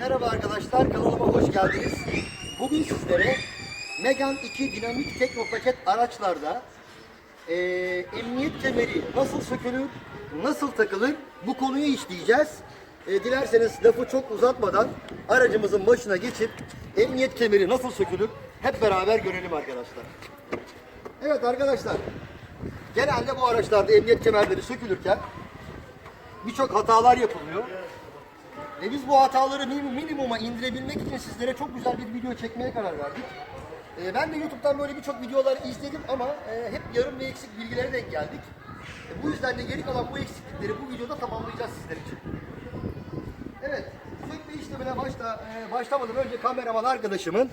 Merhaba arkadaşlar, kanalıma hoş geldiniz. Bugün sizlere Megan 2 dinamik teknopaket araçlarda eee, emniyet kemeri nasıl sökülür, nasıl takılır bu konuyu işleyeceğiz. Eee, dilerseniz lafı çok uzatmadan aracımızın başına geçip emniyet kemeri nasıl sökülür hep beraber görelim arkadaşlar. Evet arkadaşlar, genelde bu araçlarda emniyet kemerleri sökülürken birçok hatalar yapılıyor. Ve biz bu hataları minim- minimuma indirebilmek için sizlere çok güzel bir video çekmeye karar verdik. Ee, ben de YouTube'dan böyle birçok videolar izledim ama e, hep yarım ve eksik bilgilere denk geldik. E, bu yüzden de geri kalan bu eksiklikleri bu videoda tamamlayacağız sizler için. Sökme işlemine başta, e, başlamadan önce kameraman arkadaşımın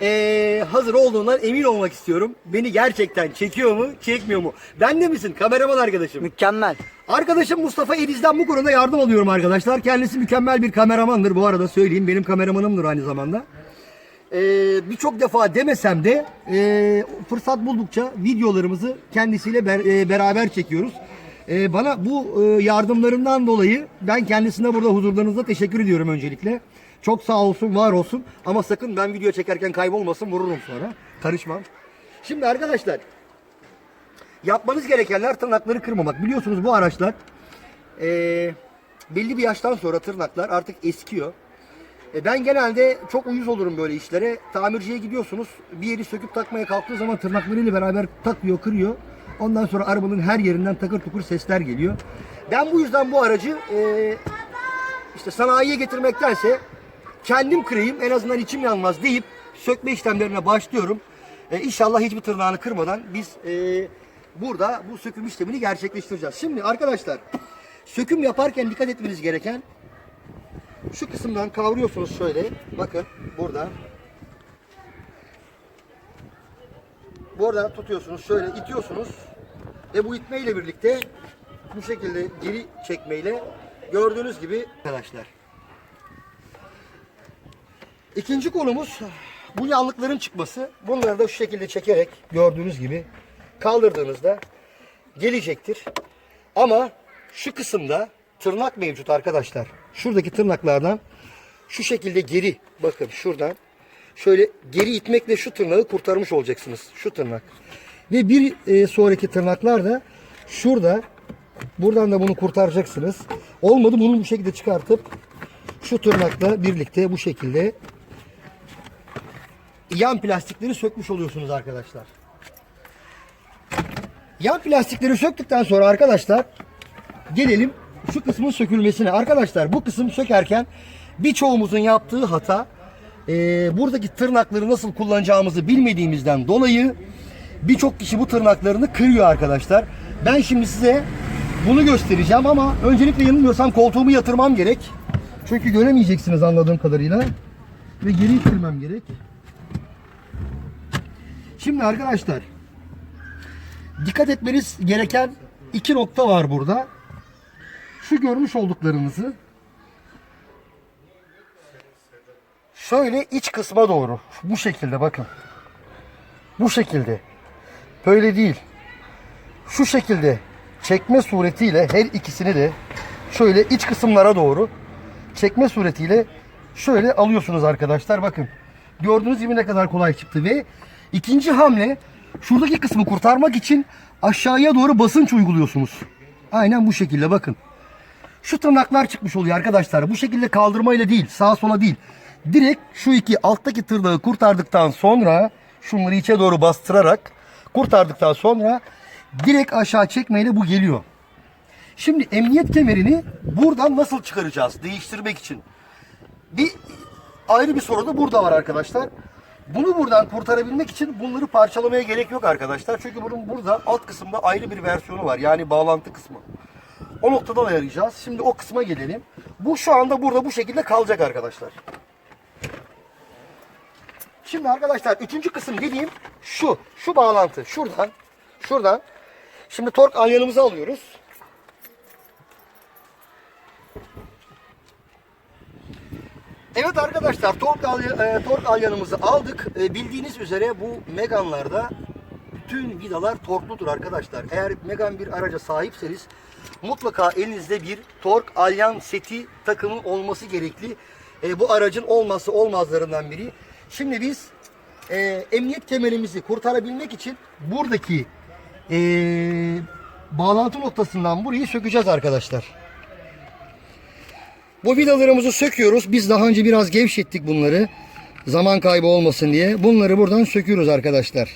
e, hazır olduğundan emin olmak istiyorum. Beni gerçekten çekiyor mu, çekmiyor mu? Ben de misin kameraman arkadaşım? Mükemmel. Arkadaşım Mustafa Ediz'den bu konuda yardım alıyorum arkadaşlar. Kendisi mükemmel bir kameramandır bu arada söyleyeyim. Benim kameramanımdır aynı zamanda. Ee, Birçok defa demesem de e, fırsat buldukça videolarımızı kendisiyle ber- e, beraber çekiyoruz. E, bana bu e, yardımlarından dolayı ben kendisine burada huzurlarınızda teşekkür ediyorum öncelikle. Çok sağ olsun, var olsun. Ama sakın ben video çekerken kaybolmasın, vururum sonra. Karışmam. Şimdi arkadaşlar, Yapmanız gerekenler tırnakları kırmamak. Biliyorsunuz bu araçlar eee, belli bir yaştan sonra tırnaklar artık eskiyor. E, ben genelde çok uyuz olurum böyle işlere. Tamirciye gidiyorsunuz. Bir yeri söküp takmaya kalktığı zaman tırnaklarıyla beraber takıyor, kırıyor. Ondan sonra arabanın her yerinden takır tukur sesler geliyor. Ben bu yüzden bu aracı eee, işte sanayiye getirmektense kendim kırayım en azından içim yanmaz deyip sökme işlemlerine başlıyorum. E, inşallah hiçbir tırnağını kırmadan biz e, burada bu söküm işlemini gerçekleştireceğiz. Şimdi arkadaşlar söküm yaparken dikkat etmeniz gereken şu kısımdan kavruyorsunuz şöyle. Bakın burada. Burada tutuyorsunuz şöyle itiyorsunuz ve bu itmeyle birlikte bu şekilde geri çekmeyle gördüğünüz gibi arkadaşlar. İkinci konumuz bu yanlıkların çıkması. Bunları da şu şekilde çekerek gördüğünüz gibi kaldırdığınızda gelecektir. Ama şu kısımda tırnak mevcut arkadaşlar. Şuradaki tırnaklardan şu şekilde geri bakın şuradan şöyle geri itmekle şu tırnağı kurtarmış olacaksınız. Şu tırnak. Ve bir e, sonraki tırnaklar da şurada buradan da bunu kurtaracaksınız. Olmadı bunu bu şekilde çıkartıp şu tırnakla birlikte bu şekilde yan plastikleri sökmüş oluyorsunuz arkadaşlar. Yan plastikleri söktükten sonra arkadaşlar gelelim şu kısmın sökülmesine. Arkadaşlar bu kısım sökerken birçoğumuzun yaptığı hata e, buradaki tırnakları nasıl kullanacağımızı bilmediğimizden dolayı birçok kişi bu tırnaklarını kırıyor arkadaşlar. Ben şimdi size bunu göstereceğim ama öncelikle yanılmıyorsam koltuğumu yatırmam gerek. Çünkü göremeyeceksiniz anladığım kadarıyla. Ve geri ittirmem gerek. Şimdi arkadaşlar dikkat etmeniz gereken iki nokta var burada. Şu görmüş olduklarınızı şöyle iç kısma doğru bu şekilde bakın. Bu şekilde. Böyle değil. Şu şekilde çekme suretiyle her ikisini de şöyle iç kısımlara doğru çekme suretiyle şöyle alıyorsunuz arkadaşlar. Bakın. Gördüğünüz gibi ne kadar kolay çıktı ve ikinci hamle şuradaki kısmı kurtarmak için aşağıya doğru basınç uyguluyorsunuz. Aynen bu şekilde bakın. Şu tırnaklar çıkmış oluyor arkadaşlar. Bu şekilde kaldırmayla değil, sağa sola değil. Direkt şu iki alttaki tırnağı kurtardıktan sonra şunları içe doğru bastırarak kurtardıktan sonra direkt aşağı çekmeyle bu geliyor. Şimdi emniyet kemerini buradan nasıl çıkaracağız değiştirmek için? Bir ayrı bir soru da burada var arkadaşlar. Bunu buradan kurtarabilmek için bunları parçalamaya gerek yok arkadaşlar. Çünkü bunun burada alt kısımda ayrı bir versiyonu var. Yani bağlantı kısmı. O noktadan ayarlayacağız. Şimdi o kısma gelelim. Bu şu anda burada bu şekilde kalacak arkadaşlar. Şimdi arkadaşlar üçüncü kısım dediğim şu. Şu bağlantı. Şuradan. Şuradan. Şimdi tork alyanımızı alıyoruz. Evet arkadaşlar tork, alya, e, tork alyanımızı aldık. E, bildiğiniz üzere bu Megan'larda bütün vidalar torkludur arkadaşlar. Eğer Megan bir araca sahipseniz mutlaka elinizde bir tork alyan seti takımı olması gerekli. e, bu aracın olması olmazlarından biri. Şimdi biz e, emniyet kemerimizi kurtarabilmek için buradaki e, bağlantı noktasından burayı sökeceğiz arkadaşlar. Bu vidalarımızı söküyoruz. Biz daha önce biraz gevşettik bunları. Zaman kaybı olmasın diye. Bunları buradan söküyoruz arkadaşlar.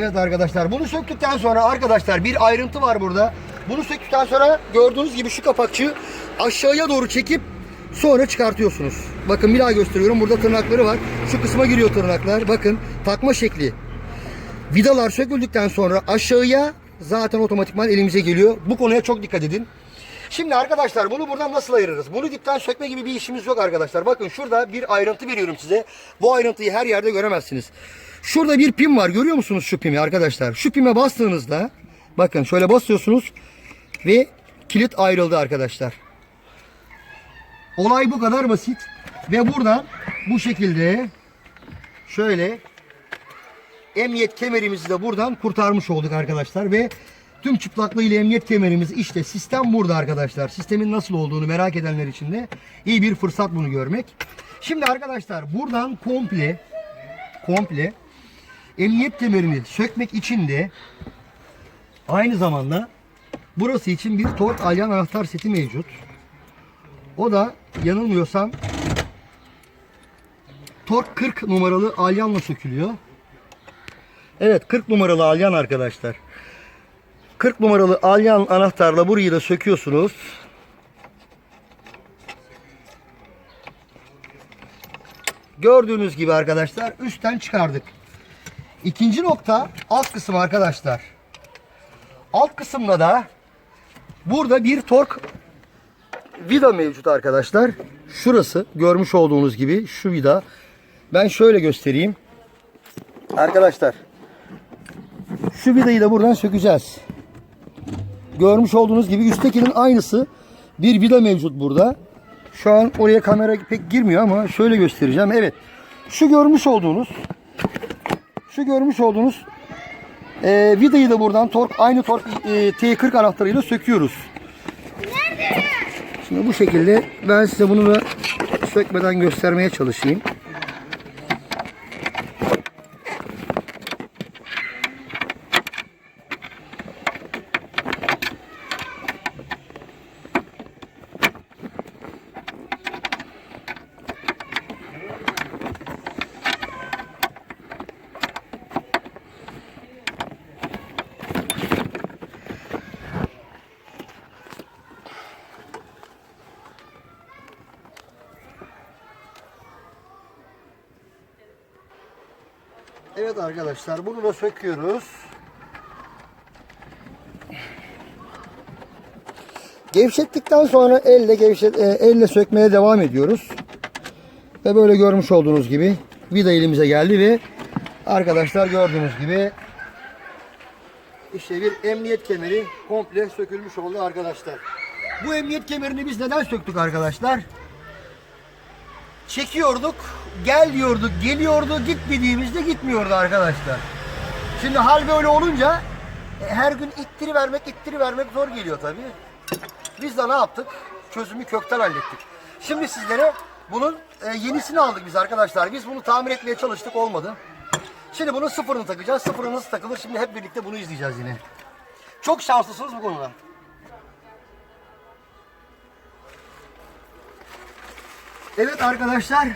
Evet arkadaşlar bunu söktükten sonra arkadaşlar bir ayrıntı var burada. Bunu söktükten sonra gördüğünüz gibi şu kapakçığı aşağıya doğru çekip sonra çıkartıyorsunuz. Bakın bir daha gösteriyorum. Burada tırnakları var. Şu kısma giriyor tırnaklar. Bakın takma şekli. Vidalar söküldükten sonra aşağıya zaten otomatikman elimize geliyor. Bu konuya çok dikkat edin. Şimdi arkadaşlar bunu buradan nasıl ayırırız? Bunu dipten sökme gibi bir işimiz yok arkadaşlar. Bakın şurada bir ayrıntı veriyorum size. Bu ayrıntıyı her yerde göremezsiniz. Şurada bir pim var. Görüyor musunuz şu pimi arkadaşlar? Şu pime bastığınızda bakın şöyle basıyorsunuz ve kilit ayrıldı arkadaşlar. Olay bu kadar basit. Ve buradan bu şekilde şöyle emniyet kemerimizi de buradan kurtarmış olduk arkadaşlar ve tüm çıplaklığıyla emniyet kemerimiz işte sistem burada arkadaşlar. Sistemin nasıl olduğunu merak edenler için de iyi bir fırsat bunu görmek. Şimdi arkadaşlar buradan komple komple emniyet kemerini sökmek için de aynı zamanda burası için bir tork alyan anahtar seti mevcut. O da yanılmıyorsam tork 40 numaralı alyanla sökülüyor. Evet 40 numaralı alyan arkadaşlar. 40 numaralı alyan anahtarla burayı da söküyorsunuz. Gördüğünüz gibi arkadaşlar üstten çıkardık. İkinci nokta alt kısım arkadaşlar. Alt kısımda da burada bir tork vida mevcut arkadaşlar. Şurası görmüş olduğunuz gibi şu vida. Ben şöyle göstereyim. Arkadaşlar şu vidayı da buradan sökeceğiz. Görmüş olduğunuz gibi üsttekinin aynısı bir vida mevcut burada. Şu an oraya kamera pek girmiyor ama şöyle göstereceğim. Evet. Şu görmüş olduğunuz şu görmüş olduğunuz e, vidayı da buradan tork aynı tork e, T40 anahtarıyla söküyoruz. Şimdi bu şekilde ben size bunu da sökmeden göstermeye çalışayım. Evet arkadaşlar bunu da söküyoruz. Gevşettikten sonra elle gevşet e, elle sökmeye devam ediyoruz. Ve böyle görmüş olduğunuz gibi vida elimize geldi ve arkadaşlar gördüğünüz gibi işte bir emniyet kemeri komple sökülmüş oldu arkadaşlar. Bu emniyet kemerini biz neden söktük arkadaşlar? çekiyorduk, gel diyorduk, geliyordu, gitmediğimizde gitmiyordu arkadaşlar. Şimdi hal böyle olunca e, her gün ittiri vermek, ittiri vermek zor geliyor tabii. Biz de ne yaptık? Çözümü kökten hallettik. Şimdi sizlere bunun e, yenisini aldık biz arkadaşlar. Biz bunu tamir etmeye çalıştık, olmadı. Şimdi bunun sıfırını takacağız. Sıfırı nasıl takılır? Şimdi hep birlikte bunu izleyeceğiz yine. Çok şanslısınız bu konuda. Evet arkadaşlar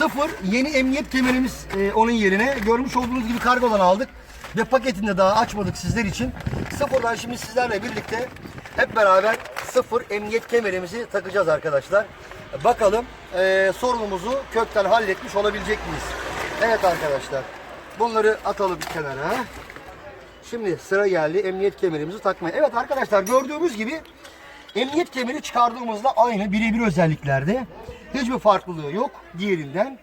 sıfır yeni emniyet kemerimiz e, onun yerine görmüş olduğunuz gibi kargodan aldık ve paketini de daha açmadık sizler için. Sıfırdan şimdi sizlerle birlikte hep beraber sıfır emniyet kemerimizi takacağız arkadaşlar. Bakalım e, sorunumuzu kökten halletmiş olabilecek miyiz? Evet arkadaşlar bunları atalım bir kenara. Şimdi sıra geldi emniyet kemerimizi takmaya. Evet arkadaşlar gördüğümüz gibi emniyet kemeri çıkardığımızda aynı birebir özelliklerde. Hiçbir farklılığı yok diğerinden.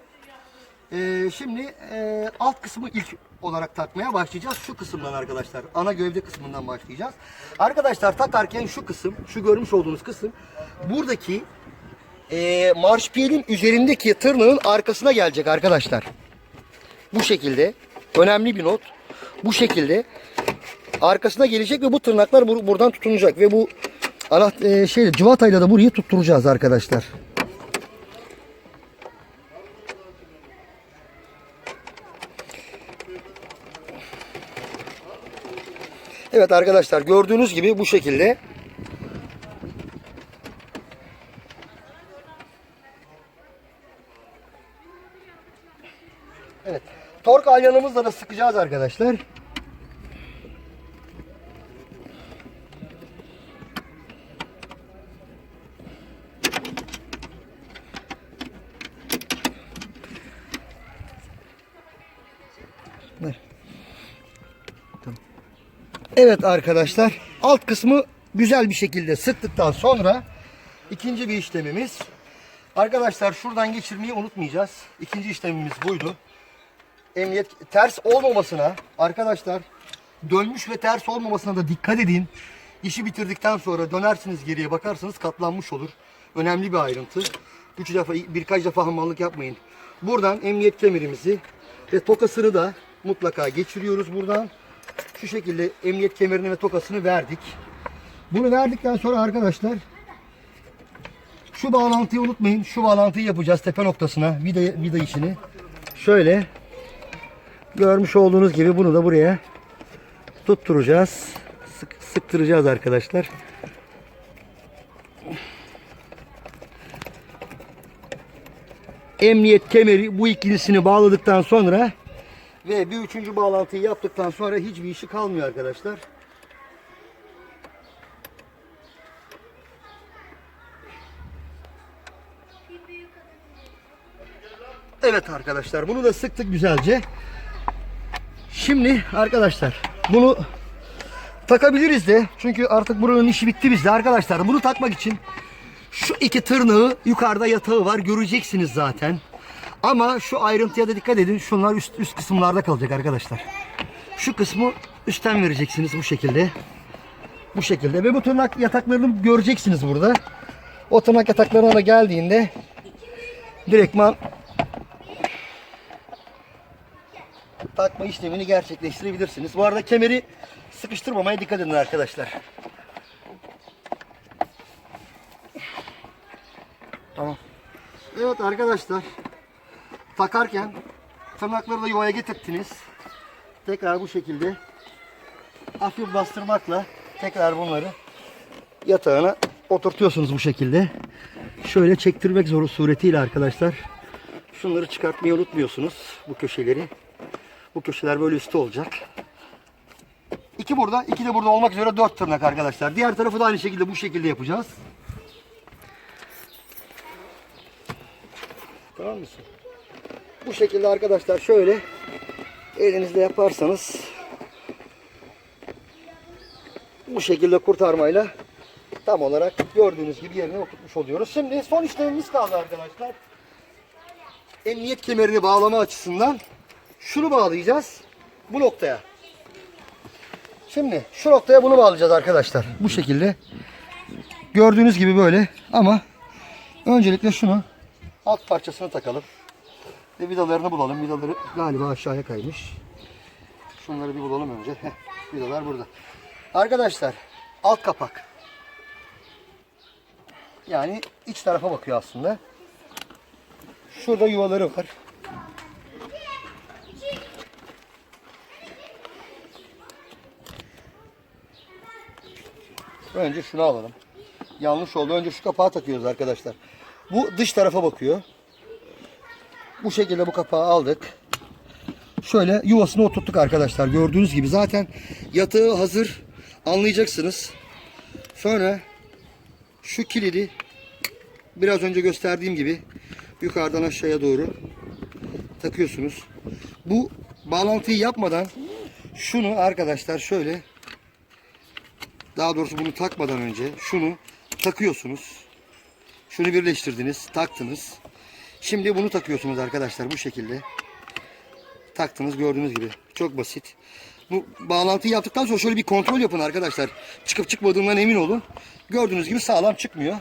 Ee, şimdi e, alt kısmı ilk olarak takmaya başlayacağız. Şu kısımdan arkadaşlar. Ana gövde kısmından başlayacağız. Arkadaşlar takarken şu kısım, şu görmüş olduğunuz kısım buradaki e, marşpiyelin üzerindeki tırnağın arkasına gelecek arkadaşlar. Bu şekilde. Önemli bir not. Bu şekilde arkasına gelecek ve bu tırnaklar bur- buradan tutunacak ve bu ana e, şey cıvatayla da burayı tutturacağız arkadaşlar. Evet arkadaşlar gördüğünüz gibi bu şekilde Evet. Tork alyanımızla da sıkacağız arkadaşlar. Evet arkadaşlar alt kısmı güzel bir şekilde sıktıktan sonra ikinci bir işlemimiz. Arkadaşlar şuradan geçirmeyi unutmayacağız. İkinci işlemimiz buydu. Emniyet ters olmamasına arkadaşlar dönmüş ve ters olmamasına da dikkat edin. İşi bitirdikten sonra dönersiniz geriye bakarsanız katlanmış olur. Önemli bir ayrıntı. Üç defa birkaç defa hamallık yapmayın. Buradan emniyet kemerimizi ve tokasını da mutlaka geçiriyoruz buradan. Şu şekilde emniyet kemerini ve tokasını verdik. Bunu verdikten sonra arkadaşlar şu bağlantıyı unutmayın. Şu bağlantıyı yapacağız tepe noktasına. Vida, vida işini. Şöyle görmüş olduğunuz gibi bunu da buraya tutturacağız. Sık, sıktıracağız arkadaşlar. Emniyet kemeri bu ikilisini bağladıktan sonra ve bir üçüncü bağlantıyı yaptıktan sonra hiçbir işi kalmıyor arkadaşlar. Evet arkadaşlar bunu da sıktık güzelce. Şimdi arkadaşlar bunu takabiliriz de çünkü artık buranın işi bitti bizde arkadaşlar. Bunu takmak için şu iki tırnağı yukarıda yatağı var göreceksiniz zaten. Ama şu ayrıntıya da dikkat edin. Şunlar üst, üst kısımlarda kalacak arkadaşlar. Şu kısmı üstten vereceksiniz bu şekilde. Bu şekilde ve bu tırnak yataklarını göreceksiniz burada. O tırnak yataklarına da geldiğinde direktman takma işlemini gerçekleştirebilirsiniz. Bu arada kemeri sıkıştırmamaya dikkat edin arkadaşlar. Tamam. Evet arkadaşlar. Takarken tırnakları da yuvaya getirttiniz. Tekrar bu şekilde hafif bastırmakla tekrar bunları yatağına oturtuyorsunuz bu şekilde. Şöyle çektirmek zor suretiyle arkadaşlar. Şunları çıkartmayı unutmuyorsunuz. Bu köşeleri. Bu köşeler böyle üstü olacak. İki burada, iki de burada olmak üzere dört tırnak arkadaşlar. Diğer tarafı da aynı şekilde bu şekilde yapacağız. Tamam mısın? Bu şekilde arkadaşlar şöyle elinizle yaparsanız bu şekilde kurtarmayla tam olarak gördüğünüz gibi yerine oturtmuş oluyoruz. Şimdi son işlemimiz kaldı arkadaşlar. Emniyet kemerini bağlama açısından şunu bağlayacağız bu noktaya. Şimdi şu noktaya bunu bağlayacağız arkadaşlar. Bu şekilde. Gördüğünüz gibi böyle ama öncelikle şunu alt parçasını takalım. Ve vidalarını bulalım. Vidaları galiba aşağıya kaymış. Şunları bir bulalım önce. Heh, vidalar burada. Arkadaşlar alt kapak. Yani iç tarafa bakıyor aslında. Şurada yuvaları var. Önce şunu alalım. Yanlış oldu. Önce şu kapağı takıyoruz arkadaşlar. Bu dış tarafa bakıyor. Bu şekilde bu kapağı aldık. Şöyle yuvasını oturttuk arkadaşlar. Gördüğünüz gibi zaten yatağı hazır. Anlayacaksınız. Sonra şu kilidi biraz önce gösterdiğim gibi yukarıdan aşağıya doğru takıyorsunuz. Bu bağlantıyı yapmadan şunu arkadaşlar şöyle daha doğrusu bunu takmadan önce şunu takıyorsunuz. Şunu birleştirdiniz, taktınız. Şimdi bunu takıyorsunuz arkadaşlar bu şekilde. Taktınız gördüğünüz gibi. Çok basit. Bu bağlantıyı yaptıktan sonra şöyle bir kontrol yapın arkadaşlar. Çıkıp çıkmadığından emin olun. Gördüğünüz gibi sağlam çıkmıyor.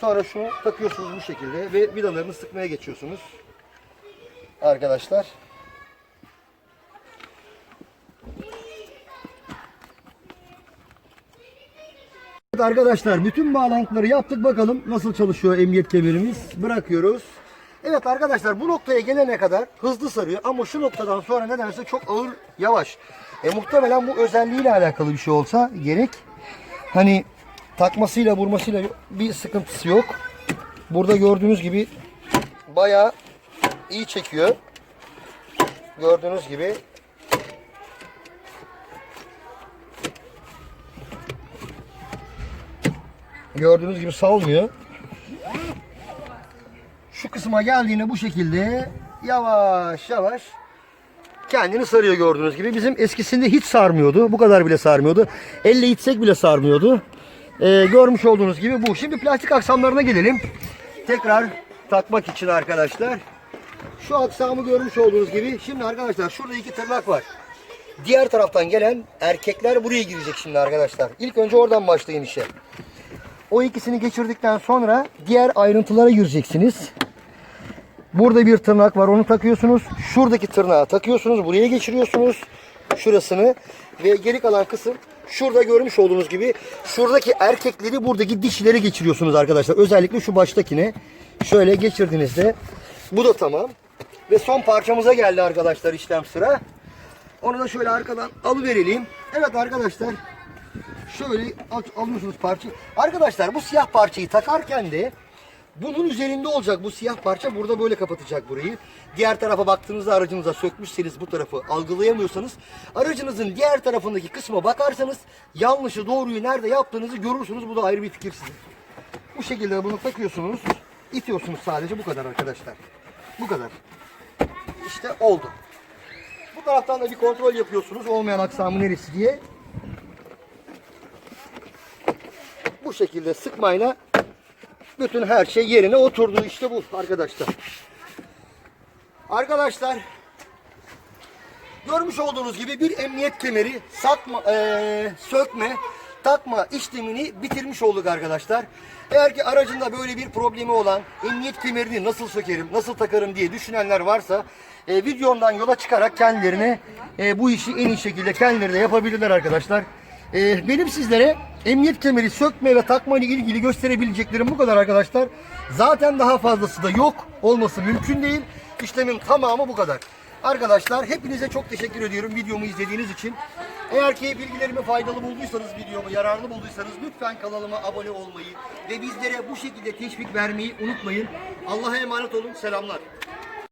Sonra şunu takıyorsunuz bu şekilde ve vidalarını sıkmaya geçiyorsunuz. Arkadaşlar. Evet arkadaşlar bütün bağlantıları yaptık bakalım nasıl çalışıyor emniyet kemerimiz. Bırakıyoruz. Evet arkadaşlar bu noktaya gelene kadar hızlı sarıyor ama şu noktadan sonra nedense çok ağır yavaş. E, muhtemelen bu özelliğiyle alakalı bir şey olsa gerek. Hani takmasıyla vurmasıyla bir sıkıntısı yok. Burada gördüğünüz gibi bayağı iyi çekiyor. Gördüğünüz gibi Gördüğünüz gibi salmıyor. Şu kısma geldiğinde bu şekilde yavaş yavaş kendini sarıyor gördüğünüz gibi. Bizim eskisinde hiç sarmıyordu. Bu kadar bile sarmıyordu. Elle itsek bile sarmıyordu. Ee, görmüş olduğunuz gibi bu. Şimdi plastik aksamlarına gelelim. Tekrar takmak için arkadaşlar. Şu aksamı görmüş olduğunuz gibi. Şimdi arkadaşlar şurada iki tırnak var. Diğer taraftan gelen erkekler buraya girecek şimdi arkadaşlar. İlk önce oradan başlayın işe. O ikisini geçirdikten sonra diğer ayrıntılara gireceksiniz. Burada bir tırnak var onu takıyorsunuz. Şuradaki tırnağı takıyorsunuz. Buraya geçiriyorsunuz. Şurasını ve geri kalan kısım şurada görmüş olduğunuz gibi şuradaki erkekleri buradaki dişleri geçiriyorsunuz arkadaşlar. Özellikle şu baştakine şöyle geçirdiğinizde bu da tamam. Ve son parçamıza geldi arkadaşlar işlem sıra. Onu da şöyle arkadan alıverelim. Evet arkadaşlar şöyle al- alıyorsunuz parçayı. Arkadaşlar bu siyah parçayı takarken de bunun üzerinde olacak bu siyah parça burada böyle kapatacak burayı. Diğer tarafa baktığınızda aracınıza sökmüşseniz bu tarafı algılayamıyorsanız aracınızın diğer tarafındaki kısma bakarsanız yanlışı doğruyu nerede yaptığınızı görürsünüz. Bu da ayrı bir fikir sizin. Bu şekilde bunu takıyorsunuz. itiyorsunuz sadece bu kadar arkadaşlar. Bu kadar. İşte oldu. Bu taraftan da bir kontrol yapıyorsunuz olmayan aksamı neresi diye. Bu şekilde sıkmayla bütün her şey yerine oturdu. İşte bu arkadaşlar. Arkadaşlar görmüş olduğunuz gibi bir emniyet kemeri satma, eee, sökme, takma işlemini bitirmiş olduk arkadaşlar. Eğer ki aracında böyle bir problemi olan emniyet kemerini nasıl sökerim, nasıl takarım diye düşünenler varsa e, videomdan yola çıkarak kendilerine e, bu işi en iyi şekilde kendileri de yapabilirler arkadaşlar. Ee, benim sizlere emniyet kemeri sökme ve takma ile ilgili gösterebileceklerim bu kadar arkadaşlar. Zaten daha fazlası da yok. Olması mümkün değil. İşlemin tamamı bu kadar. Arkadaşlar hepinize çok teşekkür ediyorum videomu izlediğiniz için. Eğer ki bilgilerimi faydalı bulduysanız, videomu yararlı bulduysanız lütfen kanalıma abone olmayı ve bizlere bu şekilde teşvik vermeyi unutmayın. Allah'a emanet olun. Selamlar.